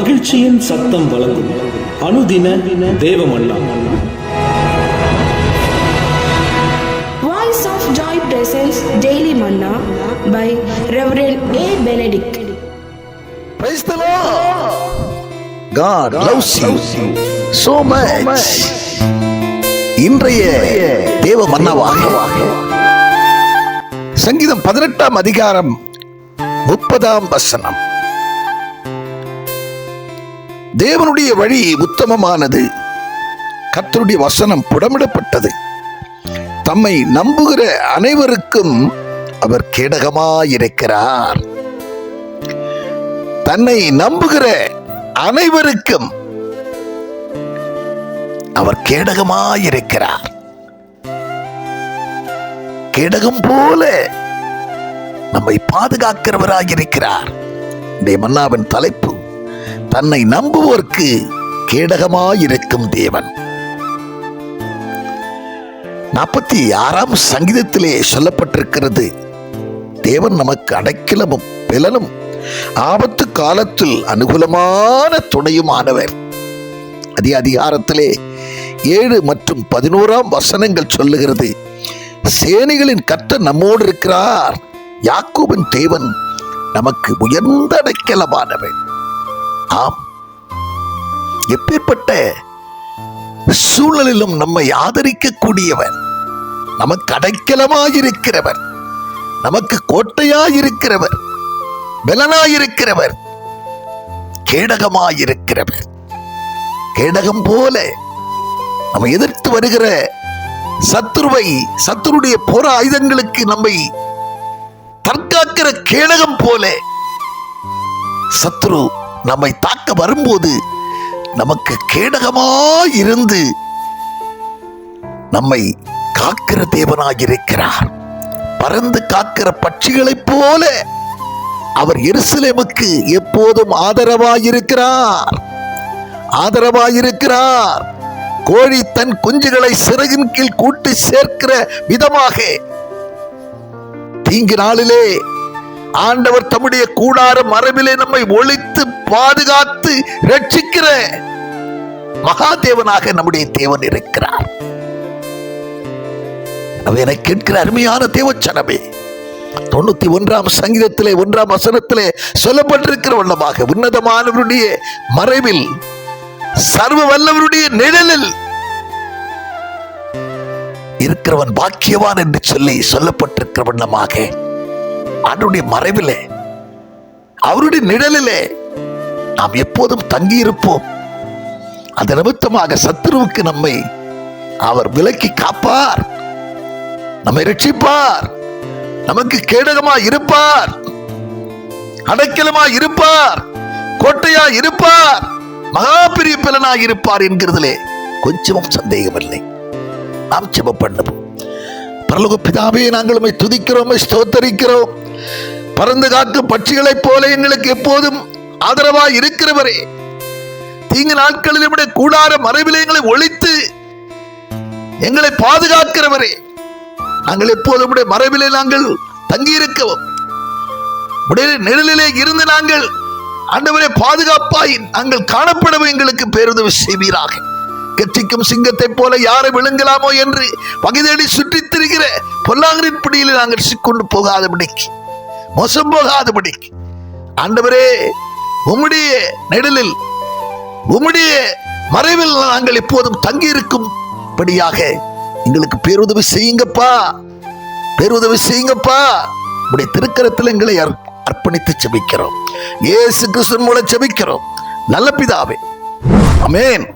மகிழ்ச்சியின் சத்தம் வழங்கும் அனுதின தேவமல்லா Voice of Joy presents Daily Manna by Reverend A. Benedict. Praise the Lord. God loves you so much. இன்றைய தேவ மன்னவாக சங்கீதம் பதினெட்டாம் அதிகாரம் முப்பதாம் வசனம் தேவனுடைய வழி உத்தமமானது. கர்த்தருடைய வசனம் புடமிடப்பட்டது. தம்மை நம்புகிற அனைவருக்கும் அவர் கேடகமாயிருக்கிறார். தன்னை நம்புகிற அனைவருக்கும் அவர் கேடகமாயிருக்கிறார். கேடகம் போல நம்மை பாதுகாக்கிறவராயிருக்கிறார். மன்னாவின் தலைப்பு தன்னை நம்புவோர்க்கு கேடகமாயிருக்கும் தேவன். நாற்பத்தி ஆறாம் சங்கீதத்திலே சொல்லப்பட்டிருக்கிறது தேவன் நமக்கு அடைக்கலமும் பிலனும் ஆபத்து காலத்தில் அனுகூலமான துணையுமானவர். அதே அதிகாரத்திலே ஏழு மற்றும் பதினோராம் வசனங்கள் சொல்லுகிறது சேனைகளின் கட்ட நம்மோடு இருக்கிறார். யாக்கோபின் தேவன் நமக்கு உயர்ந்த அடைக்கலமானவன் ஆம். எப்பேற்பட்ட சூழலிலும் நம்மை ஆதரிக்கக்கூடியவர் நமக்கு அடைக்கலமாயிருக்கிறவர் நமக்கு கோட்டையாயிருக்கிறவர் பலனாயிருக்கிறவர் கேடகமாயிருக்கிறவர். கேடகம் போல நம்ம எதிர்த்து வருகிற சத்துருவை சத்துருடைய போர ஆயுதங்களுக்கு நம்மை தற்காக்கிற கேடகம் போல சத்ரு நம்மை தாக்க வரும்போது நமக்கு கேடகமாயிருந்து நம்மை காக்கிற தேவனாயிருக்கிறார். பறந்து காக்கிற பட்சிகளைப் போல அவர் எருசலேமுக்கு எப்போதும் ஆதரவாயிருக்கிறார். ஆதரவாயிருக்கிறார். கோழி தன் குஞ்சுகளை சிறகின் கீழ் கூட்டி சேர்க்கிற விதமாக தீங்கு நாளிலே ஆண்டவர் தம்முடைய கூடார மரபிலே நம்மை ஒழித்து பாதுகாத்து ரட்சிக்கிற மகாதேவனாக நம்முடைய தேவன் இருக்கிறார். அவனை கேட்கிற அருமையான தேவச்சனமே தொண்ணூத்தி ஒன்றாம் சங்கீதத்திலே ஒன்றாம் வசனத்திலே சொல்லப்பட்டிருக்கிற வண்ணமாக உன்னதமானவருடைய மறைவில் சர்வ வல்லவருடைய நிழலில் இருக்கிறவன் பாக்கியவான் என்று சொல்லி சொல்லப்பட்டிருக்கிற வண்ணமாக அவருடைய மறைவிலே அவருடைய நிழலிலே நாம் எப்போதும் தங்கியிருப்போம். அது நிமித்தமாக சத்துருவுக்கு நம்மை அவர் விலக்கி காப்பார். நம்மை ரட்சிப்பார். நமக்கு கேடகமா இருப்பார். அடைக்கலமா இருப்பார். கோட்டையா இருப்பார். மகா பெரிய பலனா இருப்பார் என்கிறதிலே கொஞ்சமும் சந்தேகமில்லை. நாம் ஜெபம் பண்ணுவோம் பரலோக பிதாவே நாங்கள் உம்மை துதிக்கிறோம் ஸ்தோத்தரிக்கிறோம். பறந்து காக்கும் பட்சிகளைப் போல எங்களுக்கு எப்போதும் ஆதரவாய் இருக்கிறவரே. தீங்கு நாட்களில் நம்முடைய கூடார மறைவிலயங்களை ஒழித்து எங்களை பாதுகாக்கிறவரே. நாங்கள் எப்போதும் உடைய மறைவிலே நாங்கள் தங்கியிருக்கவும் உடைய நிழலிலே இருந்து நாங்கள் ஆண்டவரே பாதுகாப்பாய் நாங்கள் காணப்படவும் எங்களுக்கு பேருதவி செய்வீராக. கெச்சிக்கும் சிங்கத்தைப் போல யாரை விழுங்கலாமோ என்று பகுதேடி சுற்றித் திரிகிற பொல்லாங்கரின் பிடியில் நாங்கள் சிக்கொண்டு போகாதபடிக்கு மோசம் போகாதபடிக்கு. ஆண்டவரே உம்முடைய நெடலில் உம்முடைய மறைவில் நாங்கள் எப்போதும் தங்கியிருக்கும்படியாக எங்களுக்கு பேருதவி செய்யுங்கப்பா. பேருதவி செய்யுங்கப்பா. உடைய திருக்கரத்தில் எங்களை அர்ப்பணித்து செபிக்கிறோம். ஏசு கிருஷ்ணன் மூலம் செபிக்கிறோம். நல்ல பிதாவே. அமேன்